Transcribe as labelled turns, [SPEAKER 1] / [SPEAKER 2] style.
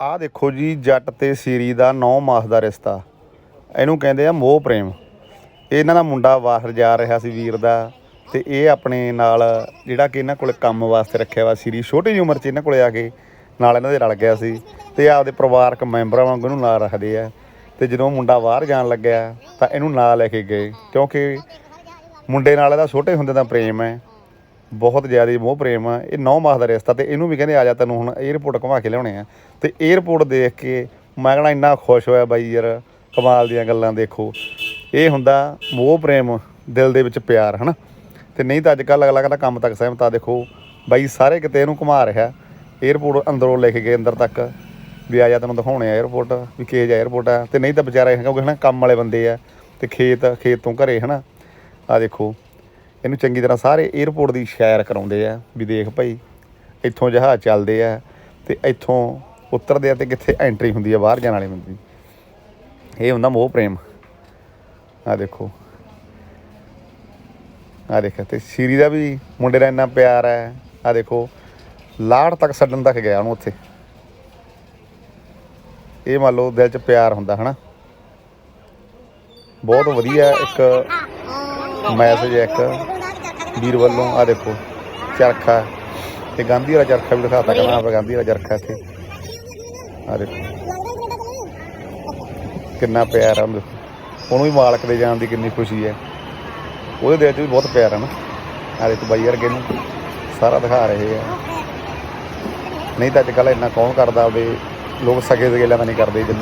[SPEAKER 1] ਆਹ ਦੇਖੋ ਜੀ, ਜੱਟ ਤੇ ਸੀਰੀ ਦਾ 9 ਮਾਸ ਦਾ ਰਿਸ਼ਤਾ। ਇਹਨੂੰ ਕਹਿੰਦੇ ਆ ਮੋਹ ਪ੍ਰੇਮ। ਇਹ ਇਹਨਾਂ ਦਾ ਮੁੰਡਾ ਬਾਹਰ ਜਾ ਰਿਹਾ ਸੀ ਵੀਰ ਦਾ ਤੇ ਇਹ ਆਪਣੇ ਨਾਲ ਜਿਹੜਾ ਕਿ ਇਹਨਾਂ ਕੋਲ ਕੰਮ ਵਾਸਤੇ ਰੱਖਿਆ ਵਾ ਸੀਰੀ, ਛੋਟੀ ਜਿਹੀ ਉਮਰ 'ਚ ਇਹਨਾਂ ਕੋਲੇ ਆ ਕੇ ਨਾਲ ਇਹਨਾਂ ਦੇ ਰਲ ਗਿਆ ਸੀ ਤੇ ਆਪਦੇ ਪਰਿਵਾਰਕ ਮੈਂਬਰਾਂ ਵਾਂਗ ਇਹਨੂੰ ਨਾਲ ਰੱਖਦੇ ਆ। ਤੇ ਜਦੋਂ ਮੁੰਡਾ ਬਾਹਰ ਜਾਣ ਲੱਗਿਆ ਤਾਂ ਇਹਨੂੰ ਨਾਲ ਲੈ ਕੇ ਗਏ ਕਿਉਂਕਿ ਮੁੰਡੇ ਨਾਲ ਇਹਦਾ ਛੋਟੇ ਹੁੰਦੇ ਦਾ ਪ੍ਰੇਮ ਹੈ। ਬਹੁਤ ਜ਼ਿਆਦਾ ਮੋਹ ਪ੍ਰੇਮ ਆ। ਇਹ ਨੌ ਮਾਹ ਦਾ ਰਿਸ਼ਤਾ ਤੇ ਇਹਨੂੰ ਵੀ ਕਹਿੰਦੇ ਆ ਜਾ ਤੈਨੂੰ ਹੁਣ 에어ਪੋਰਟ ਘੁਮਾ ਕੇ ਲਿਆਉਣੇ ਆ। ਤੇ 에어ਪੋਰਟ ਦੇਖ ਕੇ ਮੈਂ ਕਹਣਾ ਇੰਨਾ ਖੁਸ਼ ਹੋਇਆ ਬਾਈ ਯਾਰ, ਕਮਾਲ ਦੀਆਂ ਗੱਲਾਂ ਦੇਖੋ। ਇਹ ਹੁੰਦਾ ਮੋਹ, ਪ੍ਰੇਮ, ਦਿਲ ਦੇ ਵਿੱਚ ਪਿਆਰ, ਹਨਾ? ਤੇ ਨਹੀਂ ਤਾਂ ਅੱਜ ਕੱਲ ਅਗਲਾ ਕਹਿੰਦਾ ਕੰਮ ਤੱਕ ਸਹਿਮਤਾ ਦੇਖੋ। ਬਾਈ ਸਾਰੇ ਕਿਤੇ ਇਹਨੂੰ ਘੁਮਾ ਰਿਹਾ। 에어ਪੋਰਟ ਅੰਦਰੋਂ ਲੈ ਕੇ ਗਏ, ਅੰਦਰ ਤੱਕ। ਵੀ ਆ ਜਾ ਤੈਨੂੰ ਦਿਖਾਉਣੇ ਆ 에어ਪੋਰਟ ਵੀ ਕਿਹੋ ਜਿਹਾ 에어ਪੋਰਟ ਆ। ਤੇ ਨਹੀਂ ਤਾਂ ਵਿਚਾਰਾ ਇਹ ਕਿਉਂਕਿ ਹਨਾ ਕੰਮ ਵਾਲੇ ਬੰਦੇ ਆ। ਤੇ ਖੇਤ ਖੇਤ ਤੋਂ ਘਰੇ, ਹਨਾ? ਆ ਦੇਖੋ। ਇਹਨੂੰ ਚੰਗੀ ਤਰ੍ਹਾਂ ਸਾਰੇ 에어ਪੋਰਟ ਦੀ ਸ਼ੈਰ ਕਰਾਉਂਦੇ ਆ ਵੀ ਦੇਖ ਭਾਈ, ਇੱਥੋਂ ਜਹਾਜ਼ ਚੱਲਦੇ ਆ ਤੇ ਇੱਥੋਂ ਉਤਰਦੇ ਆ ਤੇ ਕਿੱਥੇ ਐਂਟਰੀ ਹੁੰਦੀ ਆ, ਬਾਹਰ ਜਾਣ ਵਾਲੇ ਬੰਦੇ ਦੀ ਇਹ ਹੁੰਦਾ ਮੋਹ ਪ੍ਰੇਮ। ਆ ਦੇਖੋ। ਆ ਦੇਖ ਤੇ ਸ਼ੀਰੀ ਦਾ ਵੀ ਮੁੰਡੇ ਦਾ ਇੰਨਾ ਪਿਆਰ ਹੈ। ਆ ਦੇਖੋ, ਲਾੜ ਤੱਕ ਛੱਡਣ ਤੱਕ ਗਿਆ ਉਹਨੂੰ ਉੱਥੇ। ਇਹ ਮੰਨ ਲਓ ਦਿਲ 'ਚ ਪਿਆਰ ਹੁੰਦਾ, ਹਨਾ? ਬਹੁਤ ਵਧੀਆ ਇੱਕ ਮੈਸੇਜ ਇੱਕ, ਵੀਰ ਵੱਲੋਂ ਆ ਦੇਖੋ, ਚਰਖਾ ਤੇ ਗਾਂਧੀ ਵਾਲਾ ਚਰਖਾ ਵੀ ਦਿਖਾਤਾ ਕਹਿੰਦਾ ਆਪਾਂ ਗਾਂਧੀ ਵਾਲਾ ਚਰਖਾ ਇੱਥੇ। ਆ ਦੇਖੋ, ਕਿੰਨਾ ਪਿਆਰ ਆ, ਉਹਨੂੰ ਦੇਖੋ। ਉਹਨੂੰ ਵੀ ਮਾਲਕ ਦੇ ਜਾਣ ਦੀ ਕਿੰਨੀ ਖੁਸ਼ੀ ਹੈ। ਉਹਦੇ ਦਿਲ 'ਚ ਵੀ ਬਹੁਤ ਪਿਆਰ ਹੈ ਨਾ। ਆ ਦੇਖੋ ਬਾਈ ਵਰਗੇ ਨੂੰ ਸਾਰਾ ਦਿਖਾ ਰਹੇ ਆ। ਨਹੀਂ ਤਾਂ ਅੱਜ ਕੱਲ੍ਹ ਇੰਨਾ ਕੌਣ ਕਰਦਾ ਉਹਦੇ ਲੋਕ ਸਕੇ ਦੇ ਤਾਂ ਨਹੀਂ ਕਰਦੇ ਜਿੰਨਾ